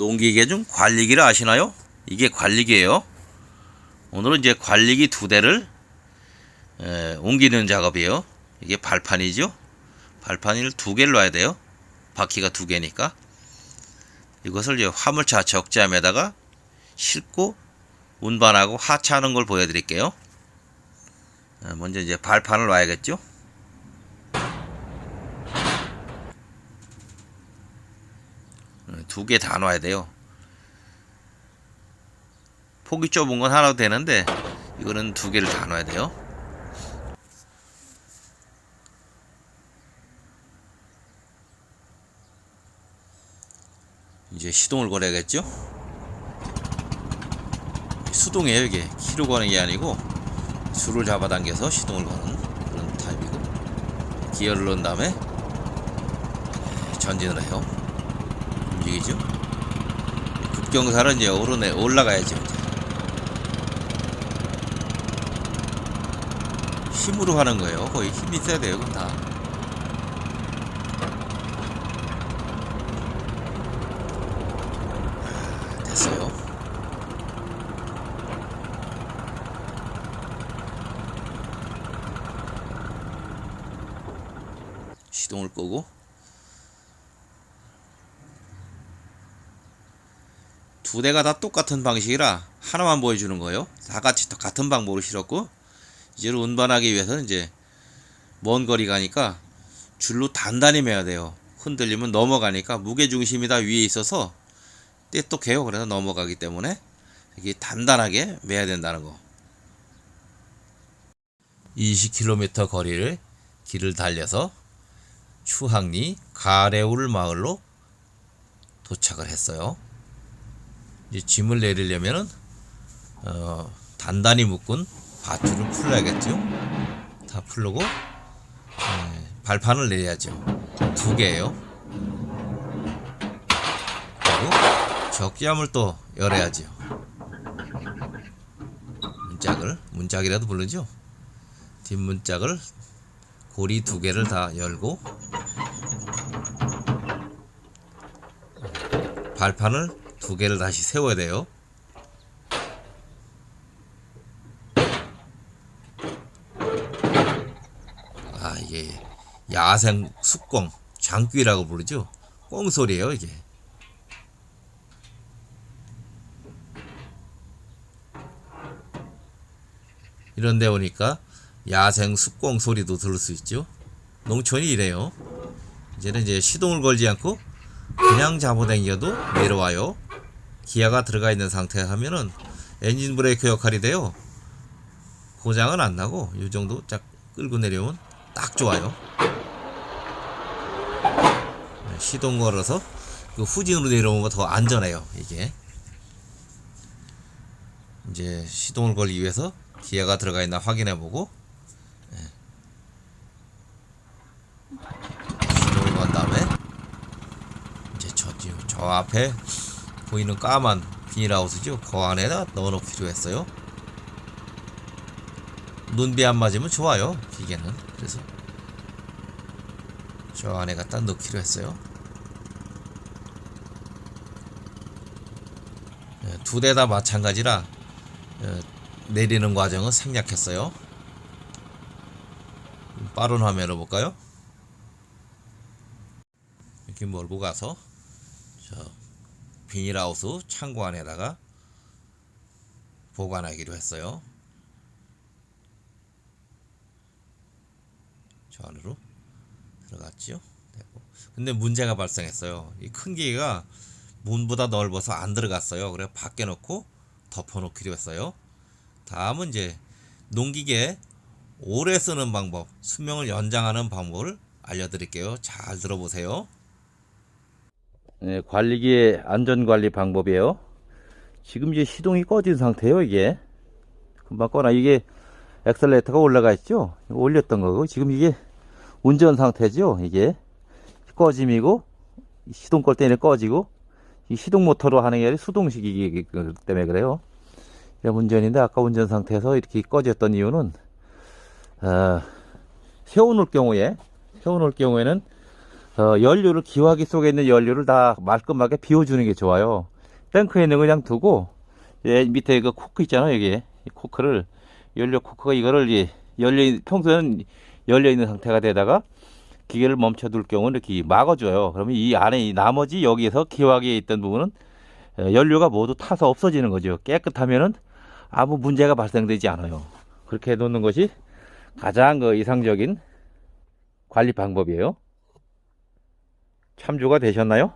농기계 중 관리기를 아시나요? 이게 관리기예요. 오늘은 이제 관리기 두 대를 에, 옮기는 작업이에요. 이게 발판이죠. 발판을 두 개를 놔야 돼요. 바퀴가 두 개니까. 이것을 이제 화물차 적재함에다가 싣고 운반하고 하차하는 걸 보여드릴게요. 아, 먼저 이제 발판을 놔야겠죠. 두 개 다 놔야 돼요. 폭이 좁은 건 하나도 되는데 이거는 두 개를 다 놔야 돼요. 이제 시동을 걸어야겠죠? 수동이에요 이게 키로 거는 게 아니고 줄을 잡아당겨서 시동을 거는 그런 타입이고 기어를 넣은 다음에 전진을 해요 움직이죠. 급경사는 이제 오르네 올라가야죠. 힘으로 하는 거예요. 거의 힘이 있어야 돼요 그건 다. 됐어요. 시동을 끄고 두 대가 다 똑같은 방식이라 하나만 보여주는 거예요. 다 같이 다 같은 방법으로 실었고 이제를 운반하기 위해서는 이제 먼 거리 가니까 줄로 단단히 매야 돼요. 흔들리면 넘어가니까 무게 중심이 다 위에 있어서 떼똑해요. 그래서 넘어가기 때문에 이게 단단하게 매야 된다는 거. 20km 거리를 길을 달려서 추항리 가래울 마을로 도착을 했어요. 이제 짐을 내리려면은 어, 단단히 묶은 밧줄을 풀어야겠죠. 다 풀고 예, 발판을 내야죠. 두 개예요. 그리고 적지함을 또 열어야죠. 문짝을 문짝이라도 부르죠. 뒷문짝을 고리 두 개를 다 열고 발판을 두 개를 다시 세워야 돼요. 아 이게 야생 숙공 장귀라고 부르죠. 꽁 소리예요 이게. 이런 데 오니까 야생 숲공 소리도 들을 수 있죠. 농촌이 이래요. 이제는 이제 시동을 걸지 않고 그냥 잡아당겨도 내려와요. 기아가 들어가 있는 상태 하면은 엔진 브레이크 역할이 돼요. 고장은 안 나고 이 정도 딱 끌고 내려오면 딱 좋아요. 네, 시동 걸어서 그 후진으로 내려오는 거 더 안전해요. 이게 이제 시동을 걸기 위해서 기아가 들어가 있나 확인해 보고 시동을 건 다음에 이제 저, 뒤- 저 앞에 보이는 까만 비닐하우스죠? 그 안에다 넣어놓기로 했어요. 눈비 안 맞으면 좋아요 기계는. 그래서 저 안에 갖다 넣기로 했어요. 네, 두대 다 마찬가지라 어, 내리는 과정은 생략했어요. 빠른 화면을 볼까요? 이렇게 몰고 가서 저 비닐하우스 창고 안에다가 보관하기로 했어요. 저 안으로. 됐고. 근데 문제가 발생했어요. 이 큰 기계가 문보다 넓어서 안 들어갔어요. 그래 밖에 놓고 덮어놓기로 했어요. 다음은 이제 농기계 오래 쓰는 방법, 수명을 연장하는 방법을 알려드릴게요. 잘 들어보세요. 네, 관리기의 안전관리 방법이에요. 지금 이제 시동이 꺼진 상태예요, 이게. 금방 꺼나, 이게 엑셀레이터가 올라가 있죠? 올렸던 거고, 지금 이게 운전 상태죠, 이게. 꺼짐이고, 시동 걸 때는 꺼지고, 이 시동 모터로 하는 게 아니라 수동식이기 때문에 그래요. 이런 운전인데, 아까 운전 상태에서 이렇게 꺼졌던 이유는, 어, 세워놓을 경우에, 세워놓을 경우에는 어, 연료를 기화기 속에 있는 연료를 다 말끔하게 비워주는 게 좋아요. 탱크에 있는 거 그냥 두고 예, 밑에 그 코크 있잖아요 여기 이 코크를 연료 코크가 이거를 이 열려 평소에는 열려 있는 상태가 되다가 기계를 멈춰 둘 경우는 이렇게 막아줘요. 그러면 이 안에 이 나머지 여기에서 기화기에 있던 부분은 에, 연료가 모두 타서 없어지는 거죠. 깨끗하면은 아무 문제가 발생되지 않아요. 그렇게 해 놓는 것이 가장 그 이상적인 관리 방법이에요. 참조가 되셨나요?